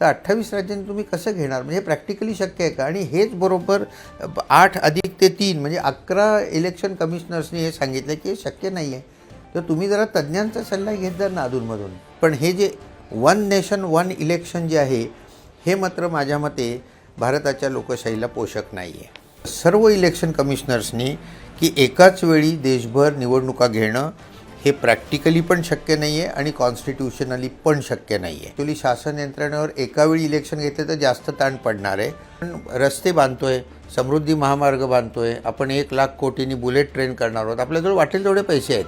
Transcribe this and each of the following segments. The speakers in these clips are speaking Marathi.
तर अठ्ठावीस राज्यांनी तुम्ही कसं घेणार? म्हणजे प्रॅक्टिकली शक्य आहे का? आणि हेच बरोबर आठ अधिक ते तीन म्हणजे अकरा इलेक्शन कमिशनर्सनी हे सांगितलं की हे शक्य नाही आहे तर तुम्ही जरा तज्ज्ञांचा सल्ला घेत जा ना अधूनमधून पण हे जे वन नेशन वन इलेक्शन जे आहे हे मात्र माझ्या मते भारताच्या लोकशाहीला पोषक नाही आहे सर्व इलेक्शन कमिशनर्सनी की एकाच वेळी देशभर निवडणुका घेणं हे प्रॅक्टिकली पण शक्य नाही आहे आणि कॉन्स्टिट्युशनली पण शक्य नाही आहे ॲक्च्युली शासन यंत्रणेवर एकावेळी इलेक्शन घेतले तर जास्त ताण पडणार आहे. पण रस्ते बांधतोय समृद्धी महामार्ग बांधतोय आपण एक लाख कोटींनी बुलेट ट्रेन करणार आहोत. आपल्याजवळ वाटेल तेवढे पैसे आहेत.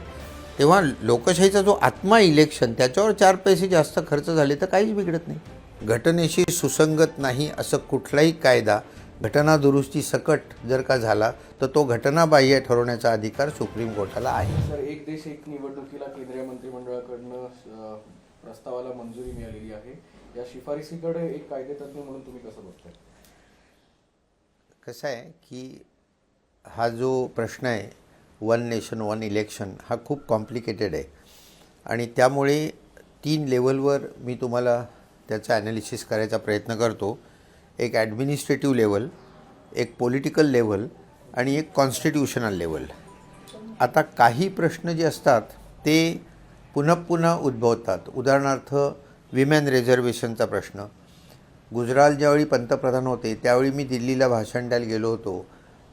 तेव्हा लोकशाहीचा जो आत्मा इलेक्शन त्याच्यावर चार पैसे जास्त खर्च झाले तर काहीच बिघडत नाही. घटनेशी सुसंगत नाही असं कुठलाही कायदा घटना दुरुस्ती सकट जर का झाला तर तो घटनाबाह्य ठरवण्याचा अधिकार सुप्रीम कोर्टाला आहे. सर एक देश एक निवडणुकीला केंद्रीय मंत्रिमंडळाकडनं प्रस्तावाला मंजुरी मिळालेली आहे. या शिफारसीकडे एक कायदेतज्ञ म्हणून तुम्ही कसं बघताय? कसं आहे की हा जो प्रश्न आहे वन नेशन वन इलेक्शन हा खूप कॉम्प्लिकेटेड आहे. आणि त्यामुळे तीन लेवलवर मी तुम्हाला त्याचं ॲनालिसिस करायचा प्रयत्न करतो. एक ॲडमिनिस्ट्रेटिव्ह लेवल एक पॉलिटिकल लेवल आणि एक कॉन्स्टिट्यूशनल लेवल आता काही प्रश्न जे असतात ते पुन्हा पुन्हा उद्भवतात. उदाहरणार्थ विमेन रिझर्वेशनचा प्रश्न. गुजराल ज्यावेळी पंतप्रधान होते त्यावेळी मी दिल्लीला भाषण द्यायला गेलो होतो.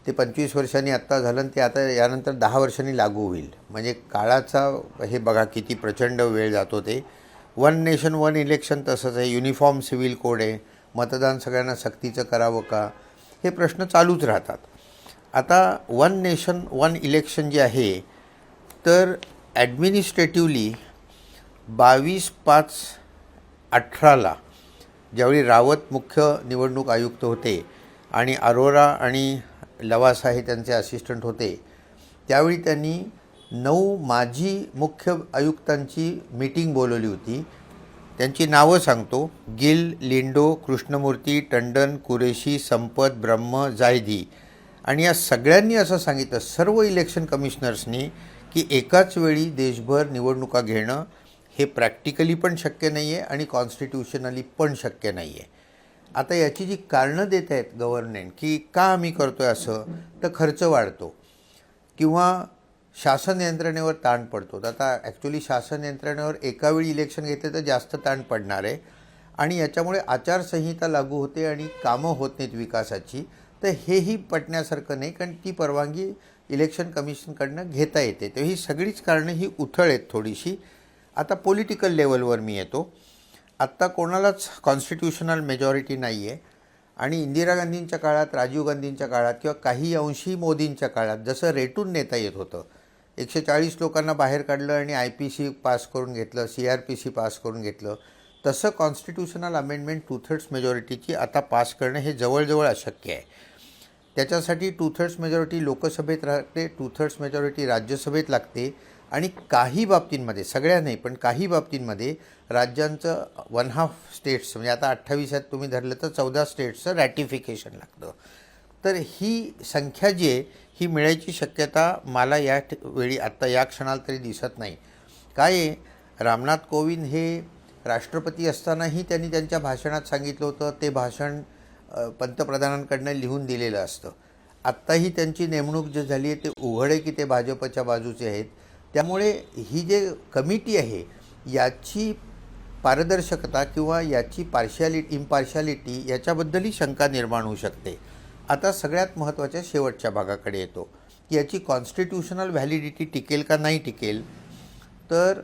ते पंचवीस वर्षांनी आत्ता झालं आणि ते आता यानंतर दहा वर्षांनी लागू होईल. म्हणजे काळाचा हे बघा किती प्रचंड वेळ जातो ते वन नेशन वन इलेक्शन तसंच आहे. युनिफॉर्म सिव्हिल कोड आहे. मतदान सगळ्यांना सक्तीचं करावं का? हे प्रश्न चालूच राहतात. आता वन नेशन वन इलेक्शन जे आहे तर ॲडमिनिस्ट्रेटिव्हली बावीस पाच अठराला ज्यावेळी रावत मुख्य निवडणूक आयुक्त होते आणि अरोरा आणि लवासा हे त्यांचे असिस्टंट होते त्यावेळी त्यांनी नऊ माजी मुख्य आयुक्तांची मीटिंग बोलवली होती. त्यांची नावं सांगतो. गिल लिंडो कृष्णमूर्ती टंडन कुरेशी संपत ब्रह्म जायदी आणि या सगळ्यांनी असं सांगितलं सर्व इलेक्शन कमिशनर्सनी की एकाच वेळी देशभर निवडणुका घेणं हे प्रॅक्टिकली पण शक्य नाही आहे आणि कॉन्स्टिट्युशनली पण शक्य नाही आहे आता याची जी कारणं देत आहेत गव्हर्नमेंट की का आम्ही करतो आहे असं तर खर्च वाढतो. किंवा शासन यंत्रणेवर ताण पडतो. तर आता ॲक्च्युली शासन यंत्रणेवर एकावेळी इलेक्शन घेतले तर जास्त ताण पडणार आहे. आणि याच्यामुळे आचारसंहिता लागू होते आणि कामं होत नाहीत विकासाची. तर हेही पटण्यासारखं नाही कारण ती परवानगी इलेक्शन कमिशनकडनं घेता येते. तर ही सगळीच कारणं ही उथळ आहेत थोडीशी. आता पॉलिटिकल लेवलवर मी येतो. आत्ता कोणालाच कॉन्स्टिट्युशनल मेजॉरिटी नाही आहे आणि इंदिरा गांधींच्या काळात राजीव गांधींच्या काळात किंवा काही अंशी मोदींच्या काळात जसं रेटून नेता येत होतं एकशे चाळीस लोकांना बाहेर काढलं आणि आय पी सी पास करून घेतलं C R P C pass करून घेतलं. तसं कॉन्स्टिट्युशनल अमेंडमेंट टू थर्ड्स मेजॉरिटीची आता पास करणं हे जवळजवळ अशक्य आहे. त्याच्यासाठी टू थर्ड्स मेजॉरिटी लोकसभेत राहते टू थर्ड्स मेजॉरिटी राज्यसभेत लागते आणि काही बाबतींमध्ये सगळ्या नाही पण काही बाबतींमध्ये राज्यांचं वन हाफ स्टेट्स म्हणजे आता अठ्ठावीस आहेत तुम्ही धरलं तर चौदा स्टेट्सचं रॅटिफिकेशन लागतं. तर ही संख्या जी आहे ही मिळायची शक्यता मला या ठ- वेळी आत्ता या क्षणाला तरी दिसत नाही. काय आहे? रामनाथ कोविंद हे राष्ट्रपती असतानाही त्यांनी त्यांच्या भाषणात सांगितलं होतं. ते भाषण पंतप्रधानांकडनं लिहून दिलेलं असतं. आत्ताही त्यांची नेमणूक जी झाली आहे ते उघड आहे की ते भाजपच्या बाजूचे आहेत. त्यामुळे ही जे कमिटी आहे याची पारदर्शकता किंवा याची पार्शॅलिटी इम्पार्शॅलिटी याच्याबद्दलही शंका निर्माण होऊ शकते. आता सगळ्यात महत्त्वाच्या शेवटच्या भागाकडे येतो. की याची कॉन्स्टिट्युशनल व्हॅलिडिटी टिकेल का नाही टिकेल? तर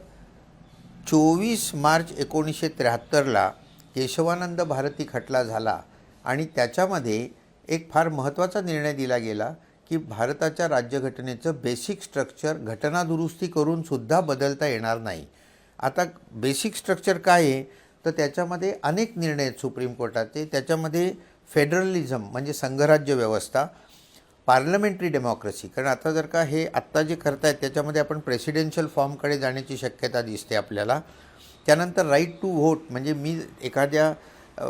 चोवीस मार्च एकोणीसशे त्र्याहत्तरला केशवानंद भारती खटला झाला आणि त्याच्यामध्ये एक फार महत्त्वाचा निर्णय दिला गेला की भारताच्या राज्यघटनेचं बेसिक स्ट्रक्चर घटनादुरुस्ती दुरुस्ती करूनसुद्धा बदलता येणार नाही. आता बेसिक स्ट्रक्चर काय आहे? तर त्याच्यामध्ये अनेक निर्णय आहेत सुप्रीम कोर्टाचे. त्याच्यामध्ये फेडरलिझम म्हणजे संघराज्य व्यवस्था पार्लमेंटरी डेमोक्रेसी. कारण आता जर का हे आत्ता जे करतायत त्याच्यामध्ये आपण प्रेसिडेन्शियल फॉर्मकडे जाण्याची शक्यता दिसते आपल्याला. त्यानंतर राईट टू व्होट म्हणजे मी एखाद्या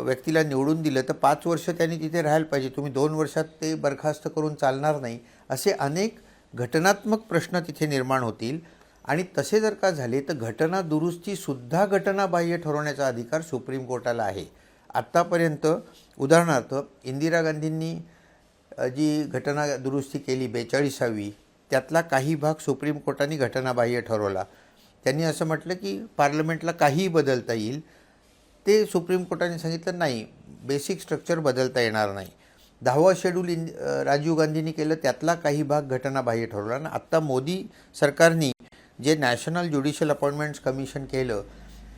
व्यक्तीला निवडून दिलं तर पाच वर्ष त्यांनी तिथे राहायला पाहिजे. तुम्ही दोन वर्षात ते बरखास्त करून चालणार नाही. असे अनेक घटनात्मक प्रश्न तिथे निर्माण होतील. आणि तसे जर का झाले तर घटना दुरुस्तीसुद्धा घटनाबाह्य ठरवण्याचा अधिकार सुप्रीम कोर्टाला आहे. आत्तापर्यंत उदाहरणार्थ इंदिरा गांधींनी जी घटना दुरुस्ती केली बेचाळीसावी त्यातला काही भाग सुप्रीम कोर्टाने घटनाबाह्य ठरवला. त्यांनी असं म्हटलं की पार्लमेंटला काहीही बदलता येईल. ते सुप्रीम कोर्टाने सांगितलं नाही बेसिक स्ट्रक्चर बदलता येणार नाही. दहावा शेड्यूल इन राजीव गांधींनी केलं त्यातला काही भाग घटनाबाह्य ठरवला. आणि आत्ता मोदी सरकारने जे नॅशनल ज्युडिशियल अपॉइंटमेंट्स कमिशन केलं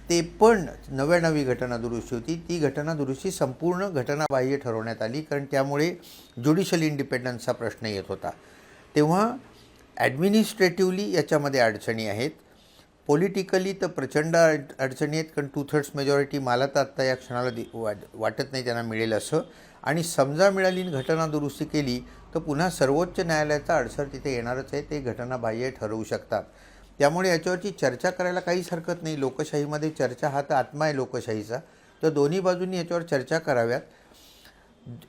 ते पण नव्या नवी घटना दुरुस्ती होती. ती घटना दुरुस्ती संपूर्ण घटनाबाह्य ठरवण्यात आली कारण त्यामुळे ज्युडिशियल इंडिपेंडन्सचा प्रश्न येत होता. तेव्हा ॲडमिनिस्ट्रेटिव्हली याच्यामध्ये अडचणी आहेत. पॉलिटिकली तर प्रचंड अडचणी आहेत कारण टू थर्ड्स मेजॉरिटी मला तर आत्ता या क्षणाला दि वाटत नाही त्यांना मिळेल असं. आणि समजा मिळाली आणि घटना दुरुस्ती केली तर पुन्हा सर्वोच्च न्यायालयाचा अडसर तिथे येणारच आहे. ते घटनाबाह्य ठरवू शकतात. त्यामुळे याच्यावरची चर्चा करायला काहीच हरकत नाही. लोकशाहीमध्ये चर्चा हा तर आत्मा आहे लोकशाहीचा. तर दोन्ही बाजूंनी याच्यावर चर्चा कराव्यात.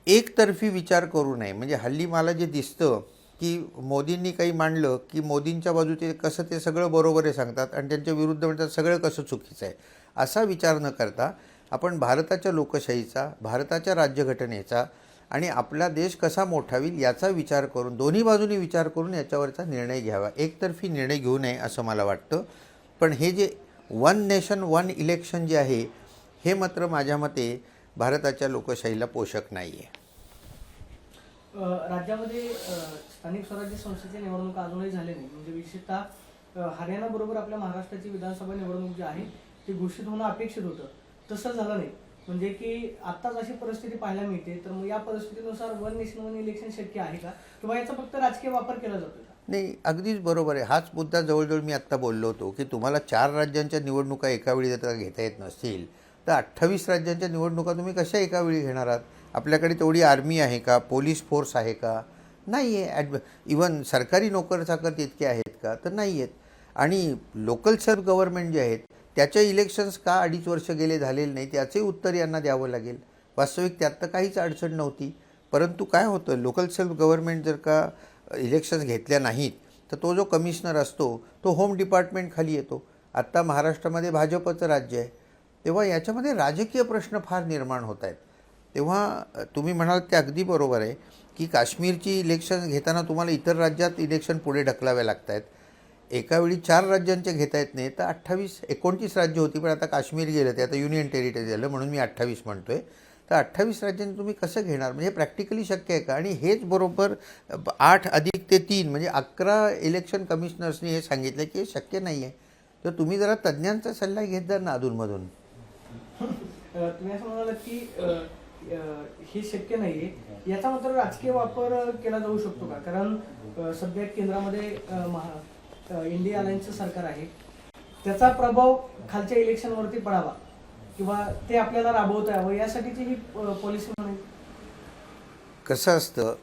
एकतर्फी विचार करू नये. म्हणजे हल्ली मला जे दिसतं की मोदींनी काही मांडलं की मोदींच्या बाजूचे कसं ते सगळं बरोबर आहे सांगतात आणि त्यांच्या विरुद्ध म्हणतात सगळं कसं चुकीचं आहे. असा विचार न करता आपण भारताच्या लोकशाहीचा भारताच्या राज्यघटनेचा आणि आपला देश कसा मोठा होईल याचा विचार करून दोन्ही बाजूनी विचार करून याच्यावरचा निर्णय घ्यावा. एकतर्फी निर्णय घेऊ नये असं मला वाटतं. पण हे जे वन नेशन वन इलेक्शन जे आहे हे मात्र माझ्या मते भारताच्या लोकशाहीला पोषक नाही आहे राज्यामध्ये स्थानिक स्वराज्य संस्थेच्या निवडणूक अजूनही झाल्या नाही. म्हणजे विशेषतः हरियाणाबरोबर आपल्या महाराष्ट्राची विधानसभा निवडणूक जी आहे ती घोषित होणं अपेक्षित होतं. तसं झालं नाही. म्हणजे की आत्ताच अशी परिस्थिती पाहायला मिळते तर मग या परिस्थितीनुसार वन नेशन वन इलेक्शन शक्य आहे का? किंवा याचा फक्त राजकीय वापर केला जातो नाही अगदीच बरोबर आहे. हाच मुद्दा जवळजवळ मी आत्ता बोललो होतो की तुम्हाला चार राज्यांच्या निवडणुका एका वेळी जर घेता येत नसतील तर अठ्ठावीस राज्यांच्या निवडणुका तुम्ही कशा एका वेळी घेणार आहात? आपल्याकडे तेवढी आर्मी आहे का? पोलीस फोर्स आहे का? नाही आहे ॲड इवन सरकारी नोकर चाकर तितके आहेत का? तर नाही आहेत आणि लोकल सेल्फ गव्हर्नमेंट जे आहेत त्याचे इलेक्शन्स का अडीच वर्ष गेले झालेले नाही त्याचे उत्तर यांना द्यावं लागेल. वास्तविक त्यात तर काहीच अडचण नव्हती. परंतु काय होतं लोकल सेल्फ गव्हर्नमेंट जर का इलेक्शन्स घेतल्या नाहीत तर तो जो कमिशनर असतो तो होम डिपार्टमेंटखाली येतो. आत्ता महाराष्ट्रामध्ये भाजपचं राज्य आहे. तेव्हा याच्यामध्ये राजकीय प्रश्न फार निर्माण होत आहेत. तेव्हा तुम्ही म्हणाल ते अगदी बरोबर आहे की काश्मीरची इलेक्शन घेताना तुम्हाला इतर राज्यात इलेक्शन पुढे ढकलावे लागत आहेत एकावेळी चार राज्यांचे घेता येत नाही तर अठ्ठावीस एकोणतीस राज्य होती पण आता काश्मीर गेलं ते आता युनियन टेरिटरी झालं म्हणून मी अठ्ठावीस म्हणतो आहे तर अठ्ठावीस राज्यांनी तुम्ही कसं घेणार? म्हणजे प्रॅक्टिकली शक्य आहे का? आणि हेच बरोबर आठ अधिक ते तीन म्हणजे अकरा इलेक्शन कमिशनर्सनी हे सांगितलं की हे शक्य नाही आहे तर तुम्ही जरा तज्ज्ञांचा सल्ला घेत जा ना अधूनमधून. तुम्ही असं म्हणालात की हे शक्य नाही याचा मात्र राजकीय वापर केला जाऊ शकतो का? कारण सध्या केंद्रामध्ये महा इंडिया अलायन्सचं सरकार आहे. त्याचा प्रभाव खालच्या इलेक्शनवरती पडावा किंवा ते आपल्याला राबवता यावं यासाठीची ही पॉलिसी म्हणून. कसं असतं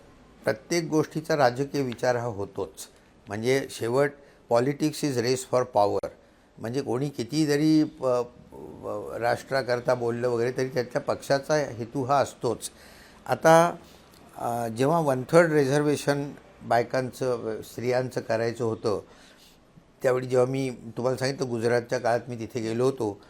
प्रत्येक गोष्टीचा राजकीय विचार हा होतोच. म्हणजे शेवट politics is race for power म्हणजे कोणी किती जरी प- राष्ट्राकरता बोललं वगैरे तरी त्याच्या पक्षाचा हेतू हा असतोच. आता जेव्हा वन थर्ड रिझर्वेशन बायकांचं स्त्रियांचं करायचं होतं त्यावेळी जेव्हा मी तुम्हाला सांगितलं गुजरातच्या काळात मी तिथे गेलो होतो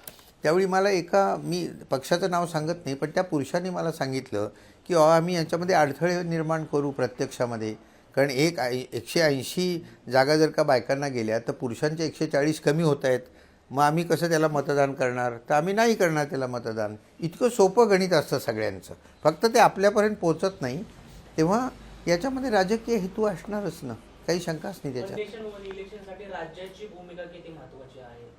त्यावेळी मला एका मी पक्षाचं नाव सांगत नाही पण त्या पुरुषांनी मला सांगितलं की आम्ही याच्यामध्ये अडथळे निर्माण करू प्रत्यक्षामध्ये. कारण एक ऐ एकशे ऐंशी जागा जर का बायकांना गेल्या तर पुरुषांच्या एकशे चाळीस कमी होत आहेत. मग आम्ही कसं त्याला मतदान करणार? तर आम्ही नाही करणार त्याला मतदान. इतकं सोपं गणित असतं सगळ्यांचं. फक्त ते आपल्यापर्यंत पोचत नाही. तेव्हा याच्यामध्ये राजकीय हेतू असणारच ना. काही शंकाच नाही त्याच्यात? राज्याची भूमिका किती महत्वाची आहे?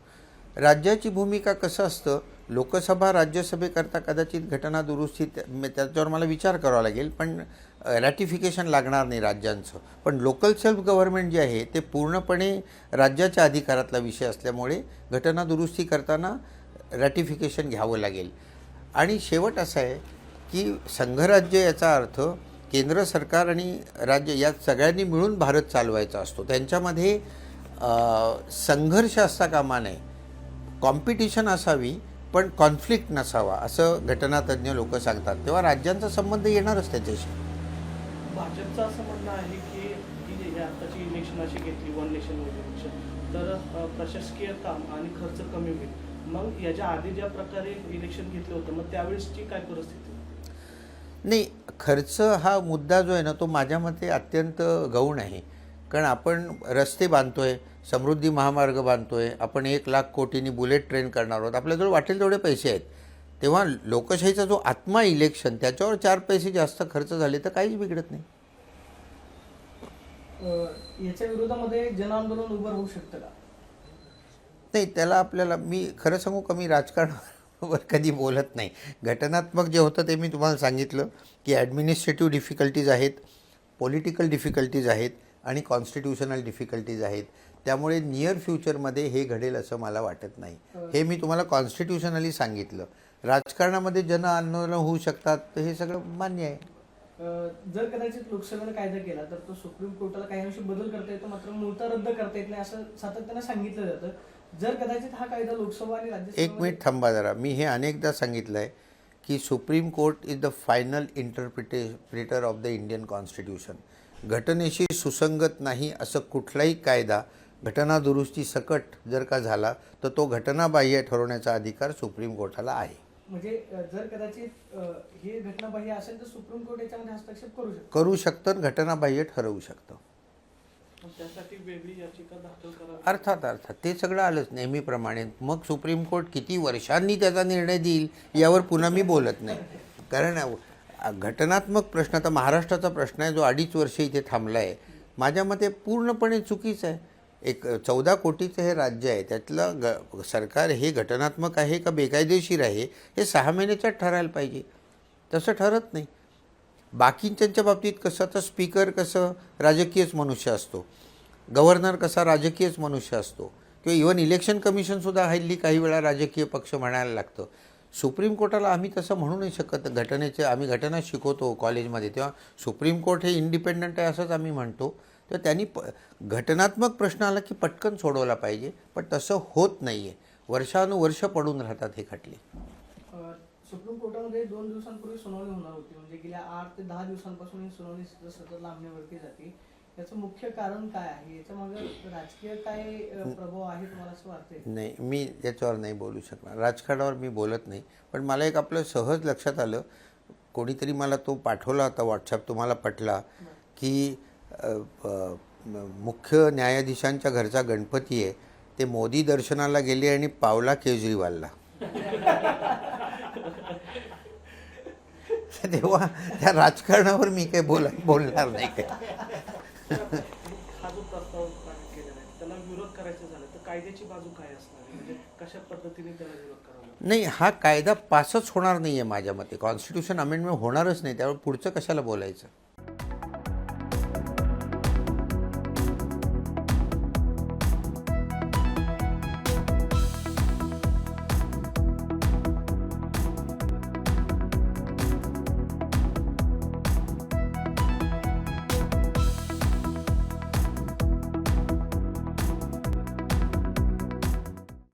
राज्याची भूमिका कसं असतं? लोकसभा राज्यसभेकरता कदाचित घटना दुरुस्ती त्याच्यावर मला विचार करावा लागेल पण रॅटिफिकेशन लागणार नाही राज्यांचं. पण लोकल सेल्फ गव्हर्नमेंट जे आहे ते पूर्णपणे राज्याच्या अधिकारातला विषय असल्यामुळे घटना दुरुस्ती करताना रॅटिफिकेशन घ्यावं लागेल. आणि शेवट असा आहे की संघराज्य याचा अर्थ केंद्र सरकार आणि राज्य या सगळ्यांनी मिळून भारत चालवायचा असतो. त्यांच्यामध्ये संघर्ष असता कामा नये. कॉम्पिटिशन असावी पण कॉन्फ्लिक्ट नसावा असं घटनातज्ञ लोक सांगतात. तेव्हा राज्यांचा संबंध येणारच त्याच्याशी. भाजपचं असं म्हणणं आहे की आताची इलेक्शन अशी घेतली वन नेशन वन इलेक्शन तर प्रशासकीय काम आणि खर्च कमी होईल. मग याच्या आधी ज्या प्रकारे इलेक्शन घेतलं होतं मग त्यावेळेसची काय परिस्थिती? नाही खर्च हा मुद्दा जो आहे ना तो माझ्या मते अत्यंत गौण आहे. कारण आपण रस्ते बांधतोय समृद्धी महामार्ग बांधतोय आपण एक लाख कोटींनी बुलेट ट्रेन करणार आहोत आपल्याजवळ वाटेल तेवढे पैसे आहेत. तेव्हा लोकशाहीचा जो आत्मा इलेक्शन त्याच्यावर चार पैसे जास्त खर्च झाले तर काहीच बिघडत नाही. याच्या विरोधामध्ये जनआंदोलन उभं होऊ शकतं का? नाही त्याला आपल्याला मी खरं सांगू का मी वर कधी बोलत नाही. घटनात्मक जे होतं ते मी तुम्हाला सांगितलं की ॲडमिनिस्ट्रेटिव्ह डिफिकल्टीज आहेत पॉलिटिकल डिफिकल्टीज आहेत आणि कॉन्स्टिट्युशनल डिफिकल्टीज आहेत. त्यामुळे नियर फ्युचरमध्ये हे घडेल असं मला वाटत नाही. हे मी तुम्हाला कॉन्स्टिट्युशनली सांगितलं. राजकारणामध्ये जन आंदोलन होऊ शकतात तर हे सगळं मान्य आहे. जर कदाचित लोकसभेनं कायदा केला तर तो सुप्रीम कोर्टाला काही अंशी बदल करता येतो मात्र मूळता रद्द करता येत नाही असं सातत्यानं सांगितलं जातं. जर कदाचित हा कायदा लोकसभा आणि राज्य एक मिनिट थांबा जरा. मी हे अनेकदा सांगितलं आहे की supreme court is the final interpreter of the Indian constitution. घटनेशी सुसंगत नाही असं कुठलाही कायदा घटना दुरुस्ती सकट जर का झाला तर तो घटनाबाह्य ठरवण्याचा अधिकार सुप्रीम कोर्टाला आहे. म्हणजे जर कदाचित हे घटनाबाह्य असेल तर सुप्रीम कोर्ट याच्यामध्ये हस्तक्षेप करू शकतो. करू शकतं घटनाबाह्य ठरवू शकतं. मग त्यासाठी वेगळी याचिका दाखल करावी. अर्थात अर्थात. ते सगळं आलंच नेहमीप्रमाणे. मग सुप्रीम कोर्ट किती वर्षांनी त्याचा निर्णय देईल यावर पुन्हा मी बोलत नाही. कारण घटनात्मक प्रश्न आता महाराष्ट्राचा प्रश्न आहे जो अडीच वर्ष इथे थांबला आहे माझ्या मते पूर्णपणे चुकीचं आहे. एक चौदा कोटीचं हे राज्य आहे त्यातलं ग सरकार हे घटनात्मक आहे का बेकायदेशीर आहे हे सहा महिन्याच्यात ठरायला पाहिजे. तसं ठरत नाही. बाकींच्यांच्या बाबतीत कसं तर स्पीकर कसं राजकीयच मनुष्य असतो. गव्हर्नर कसा राजकीयच मनुष्य असतो. किंवा इवन इलेक्शन कमिशनसुद्धा हल्ली काही वेळा राजकीय पक्ष म्हणायला लागतं. सुप्रीम कोर्टाला आम्ही तसं म्हणू नाही शकत. घटनेचे आम्ही घटना शिकवतो कॉलेजमध्ये. तेव्हा सुप्रीम कोर्ट हे इंडिपेंडंट आहे असंच आम्ही म्हणतो. तर त्यांनी प घटनात्मक प्रश्न आला की पटकन सोडवला पाहिजे पण तसं होत नाही आहे वर्षानुवर्ष पडून राहतात हे खटले. सुप्रीम कोर्टामध्ये दोन दिवसांपूर्वी सुनावणी होणार होती. म्हणजे गेल्या आठ ते दहा दिवसांपासून ही सुनावणी सतत लांबण्यावरती जाते. याचं मुख्य कारण काय आहे? याच्या मागे राजकीय काय प्रभाव आहे तुम्हाला असं वाटतंय? नाही मी याच्यावर नाही बोलू शकणार. राजकारणावर मी बोलत नाही. पण मला एक आपलं सहज लक्षात आलं. कोणीतरी मला तो पाठवला होता व्हॉट्सॲप तुम्हाला पटला की मुख्य न्यायाधीशांच्या घरचा गणपती आहे ते मोदी दर्शनाला गेले आणि पावला केजरीवालला. तेव्हा त्या राजकारणावर मी काही बोला बोलणार नाही हा जो प्रस्ताव केलेला आहे त्याला विरोध करायचा झाला तर कायद्याची बाजू काय असणार म्हणजे कशा पद्धतीने त्याला विरोध करावा नाही हा कायदा पासच होणार नाही आहे माझ्या मते. कॉन्स्टिट्यूशन अमेंडमेंट होणारच नाही त्यामुळे पुढचं कशाला बोलायचं?